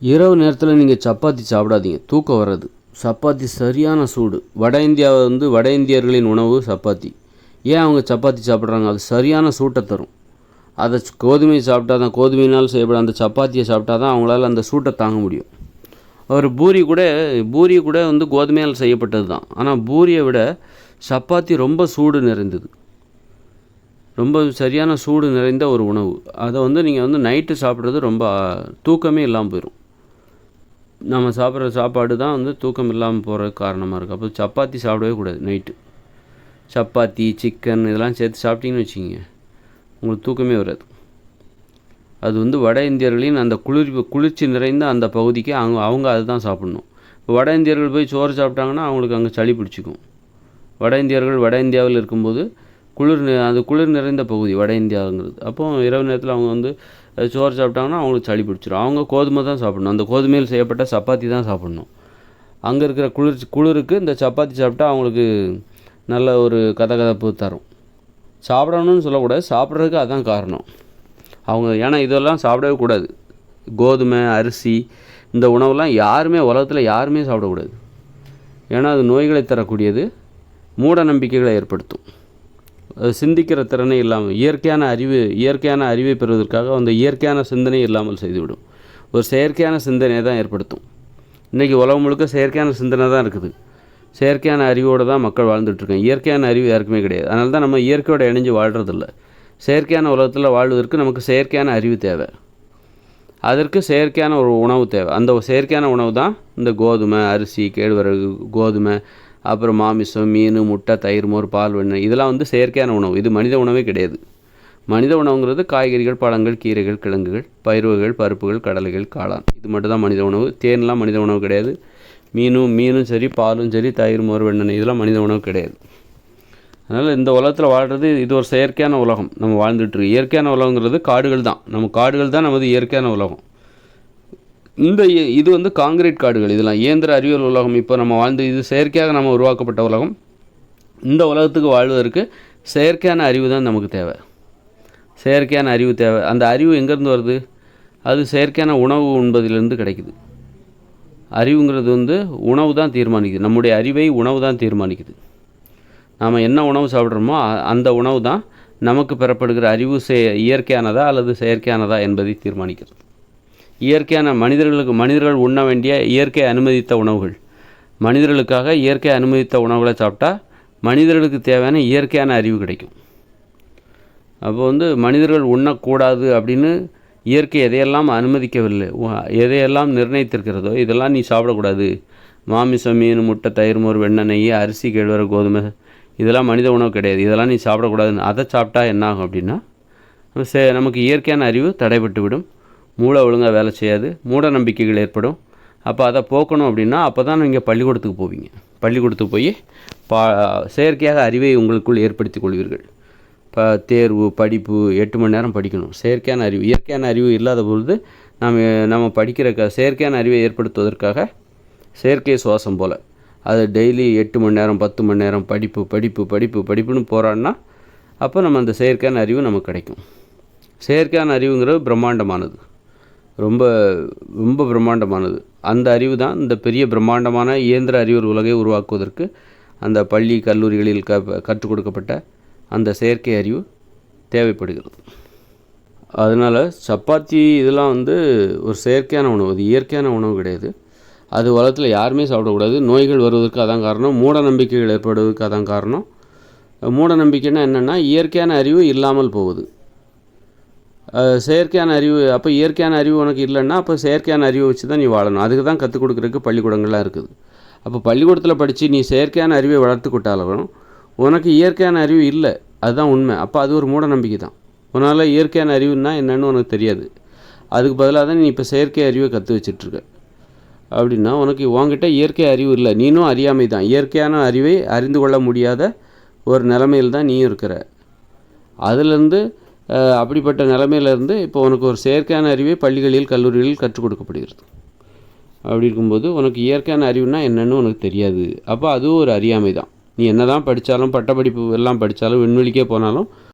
இரவு நேரத்தில் நீங்கள் சப்பாத்தி சாப்பிடாதீங்க. தூக்கம் வராது சப்பாத்தி சரியான சூடு. வட இந்தியாவை வந்து வட இந்தியர்களின் உணவு சப்பாத்தி. ஏன் அவங்க சப்பாத்தி சாப்பிட்றாங்க? அது சரியான சூட்டை தரும். அதை கோதுமையை சாப்பிட்டா தான் கோதுமையினால் செய்யப்பட அந்த சப்பாத்தியை சாப்பிட்டா தான் அவங்களால அந்த சூட்டை தாங்க முடியும். ஒரு பூரி கூட பூரி கூட வந்து கோதுமையால் செய்யப்பட்டது தான். ஆனால் பூரியை விட சப்பாத்தி ரொம்ப சூடு நிறைந்தது. ரொம்ப சரியான சூடு நிறைந்த ஒரு உணவு. அதை வந்து நீங்கள் வந்து நைட்டு சாப்பிட்றது ரொம்ப தூக்கமே இல்லாமல் போயிடும் நம்ம சாப்பிட்ற சாப்பாடு தான் வந்து தூக்கம் இல்லாமல் போகிறதுக்கு காரணமாக இருக்குது அப்போ சப்பாத்தி சாப்பிடவே கூடாது நைட்டு சப்பாத்தி சிக்கன் இதெல்லாம் சேர்த்து சாப்பிட்டிங்கன்னு வச்சுக்கிங்க. உங்களுக்கு தூக்கமே வராது. அது வந்து வட இந்தியர்களின் அந்த குளிர் குளிர்ச்சி நிறைந்த அந்த பகுதிக்கு அவங்க அவங்க அதுதான் சாப்பிட்ணும். இப்போ வட இந்தியர்கள் போய் சோறு சாப்பிட்டாங்கன்னா அவங்களுக்கு அங்கே சளி பிடிச்சிக்கும். வட இந்தியர்கள் வட இந்தியாவில் இருக்கும்போது குளிர் அது குளிர் நிறைந்த பகுதி வட இந்தியாங்கிறது. அப்போ இரவு நேரத்தில் அவங்க வந்து சோறு சாப்பிட்டாங்கன்னா அவங்களுக்கு சளி பிடிச்சிரும். அவங்க கோதுமை தான் சாப்பிடணும். அந்த கோதுமையில் செய்யப்பட்ட சப்பாத்தி தான் சாப்பிடணும். அங்கே இருக்கிற குளிர் குளிருக்கு இந்த சப்பாத்தி சாப்பிட்டா அவங்களுக்கு நல்ல ஒரு கதகதப்பு தரும். சாப்பிடணும்னு சொல்லக்கூடாது. சாப்பிட்றதுக்கு அதுதான் காரணம். அவங்க ஏன்னா இதெல்லாம் சாப்பிடவே கூடாது. கோதுமை அரிசி இந்த உணவெல்லாம் யாருமே உலகத்தில் யாருமே சாப்பிடக்கூடாது. ஏன்னா அது நோய்களை தரக்கூடியது. மூட நம்பிக்கைகளை ஏற்படுத்தும். சிந்திக்கிற திறனே இல்லாமல் இயற்கையான அறிவு இயற்கையான அறிவை பெறுவதற்காக அந்த இயற்கையான சிந்தனை இல்லாமல் செய்துவிடும். ஒரு செயற்கையான சிந்தனையை தான் ஏற்படுத்தும். இன்றைக்கி உலகம் முழுக்க செயற்கையான சிந்தனை தான் இருக்குது. செயற்கையான அறிவோடு தான் மக்கள் வாழ்ந்துட்டுருக்காங்க. இயற்கையான அறிவு யாருக்குமே கிடையாது. அதனால தான் நம்ம இயற்கையோட இணைஞ்சு வாழ்கிறதில்ல செயற்கையான உலகத்தில் வாழ்வதற்கு நமக்கு செயற்கையான அறிவு தேவை. அதற்கு செயற்கையான ஒரு உணவு தேவை. அந்த செயற்கையான உணவு தான் இந்த கோதுமை அரிசி கேழ்வரகு கோதுமை அப்புறம் மாமிசம் மீன் முட்டை தயிர் மோர் பால் வெண்ணெய். இதெல்லாம் வந்து செயற்கையான உணவு. இது மனித உணவே கிடையாது. மனித உணவுங்கிறது காய்கறிகள் பழங்கள் கீரைகள் கிழங்குகள் பயிர்வுகள் பருப்புகள் கடலைகள் காளான். இது மட்டும்தான் மனித உணவு. தேன்லாம் மனித உணவு கிடையாது. மீனும் மீனும் சரி பாலும் சரி தயிர் மோர் வெண்ணெய். இதெல்லாம் மனித உணவு கிடையாது. அதனால் இந்த உலகத்தில் வாழ்கிறது இது ஒரு செயற்கையான உலகம். நம்ம வாழ்ந்துட்டுருக்கு இயற்கையான உலகங்கிறது காடுகள் தான். நம்ம காடுகள் தான் நமது இயற்கையான உலகம். இந்த இது வந்து காங்கிரீட் காடுகள். இதெல்லாம் இயந்திர அறிவியல் உலகம். இப்போ நம்ம வாழ்ந்து இது செயற்கையாக நம்ம உருவாக்கப்பட்ட உலகம். இந்த உலகத்துக்கு வாழ்வதற்கு செயற்கையான அறிவு தான் நமக்கு தேவை. செயற்கையான அறிவு தேவை. அந்த அறிவு எங்கேருந்து வருது? அது செயற்கையான உணவு உண்பதிலிருந்து கிடைக்குது. அறிவுங்கிறது வந்து உணவு தான் தீர்மானிக்குது. நம்முடைய அறிவை உணவு தான் தீர்மானிக்குது. நாம் என்ன உணவு சாப்பிட்றோமோ அந்த உணவு தான் நமக்கு பெறப்படுகிற அறிவு செய் இயற்கையானதா அல்லது செயற்கையானதா என்பதை தீர்மானிக்கிறது. இயற்கையான மனிதர்களுக்கு மனிதர்கள் உண்ண வேண்டிய இயற்கை அனுமதித்த உணவுகள். மனிதர்களுக்காக இயற்கை அனுமதித்த உணவுகளை சாப்பிட்டா மனிதர்களுக்கு தேவையான இயற்கையான அறிவு கிடைக்கும். அப்போ வந்து மனிதர்கள் உண்ணக்கூடாது அப்படின்னு இயற்கை எதையெல்லாம் அனுமதிக்கவில்லை எதையெல்லாம் நிர்ணயித்திருக்கிறதோ இதெல்லாம் நீ சாப்பிடக்கூடாது. மாமிசம் மீன் முட்டை தயிர் மோர் வெண்ணெய் நெய் அரிசி கேழ்வர கோதுமை இதெல்லாம் மனித உணவு கிடையாது. இதெல்லாம் நீ சாப்பிடக்கூடாதுன்னு அதை சாப்பிட்டா என்ன ஆகும் அப்படின்னா சே நமக்கு இயற்கையான அறிவு தடைபட்டு விடும் மூளை ஒழுங்காக வேலை செய்யாது மூட நம்பிக்கைகள் ஏற்படும். அப்போ அதை போக்கணும் அப்படின்னா அப்போ தான் நீங்கள் பள்ளிக்கூடத்துக்கு போவீங்க. பள்ளிக்கூடத்துக்கு போய் பா செயற்கையாக அறிவை உங்களுக்குள் ஏற்படுத்திக் கொள்வீர்கள். இப்போ தேர்வு படிப்பு எட்டு மணி நேரம் படிக்கணும். செயற்கையான அறிவு இயற்கையான அறிவு இல்லாத பொழுது நாம் நம்ம படிக்கிற க செயற்கையான அறிவை ஏற்படுத்துவதற்காக செயற்கை சுவாசம் போல். அது டெய்லி எட்டு மணி நேரம் பத்து மணி நேரம் படிப்பு படிப்பு படிப்பு படிப்புன்னு போகிறான்னா அப்போ நம்ம அந்த செயற்கையான அறிவு நமக்கு கிடைக்கும். செயற்கையான அறிவுங்கிறது பிரம்மாண்டமானது. ரொம்ப ரொம்ப பிரம்மாண்டமானது. அந்த அறிவு தான் இந்த பெரிய பிரம்மாண்டமான இயந்திர அறிவியல் உலகை உருவாக்குவதற்கு அந்த பள்ளி கல்லூரிகளில் க கற்றுக் கொடுக்கப்பட்ட அந்த செயற்கை அறிவு தேவைப்படுகிறது. அதனால் சப்பாத்தி இதெல்லாம் வந்து ஒரு செயற்கையான உணவு அது இயற்கையான உணவு கிடையாது. அது உலகத்தில் யாருமே சாப்பிடக்கூடாது. நோய்கள் வருவதற்கு அதான் காரணம். மூட நம்பிக்கைகள் ஏற்படுவதற்கு அதான் காரணம். மூட நம்பிக்கைன்னா என்னென்னா இயற்கையான அறிவு இல்லாமல் போகுது. செயற்கையான அறிவு அப்போ இயற்கையான அறிவு உனக்கு இல்லைன்னா அப்போ செயற்கையான அறிவை வச்சு தான் நீ வாழணும். அதுக்கு தான் கற்றுக் கொடுக்குறதுக்கு பள்ளிக்கூடங்கள்லாம் இருக்குது. அப்போ பள்ளிக்கூடத்தில் படித்து நீ செயற்கையான அறிவை வளர்த்து கொட்டாலும் உனக்கு இயற்கையான அறிவு இல்லை. அதுதான் உண்மை. அப்போ அது ஒரு மூட நம்பிக்கை தான். உன்னால் இயற்கையான அறிவுன்னா என்னன்னு உனக்கு தெரியாது. அதுக்கு பதிலாக தான் நீ இப்போ செயற்கை அறிவை கற்று வச்சிட்ருக்க. அப்படின்னா உனக்கு உன்கிட்ட இயற்கை அறிவு இல்லை. நீனும் அறியாமை தான். இயற்கையான அறிவை அறிந்து கொள்ள முடியாத ஒரு நிலமையில் தான் நீயும் இருக்கிற. அதுலேருந்து அப்படிப்பட்ட நிலமையிலேருந்து இப்போ உனக்கு ஒரு செயற்கையான அறிவே பள்ளிகளில் கல்லூரிகளில் கற்றுக் கொடுக்கப்படுகிறது. அப்படி இருக்கும்போது உனக்கு இயற்கையான அறிவுனா என்னென்னு உனக்கு தெரியாது. அப்போ அதுவும் ஒரு அறியாமை தான் நீ என்ன தான் படித்தாலும் பட்டப்படிப்பு எல்லாம் படித்தாலும் விண்வெளிக்கே போனாலும்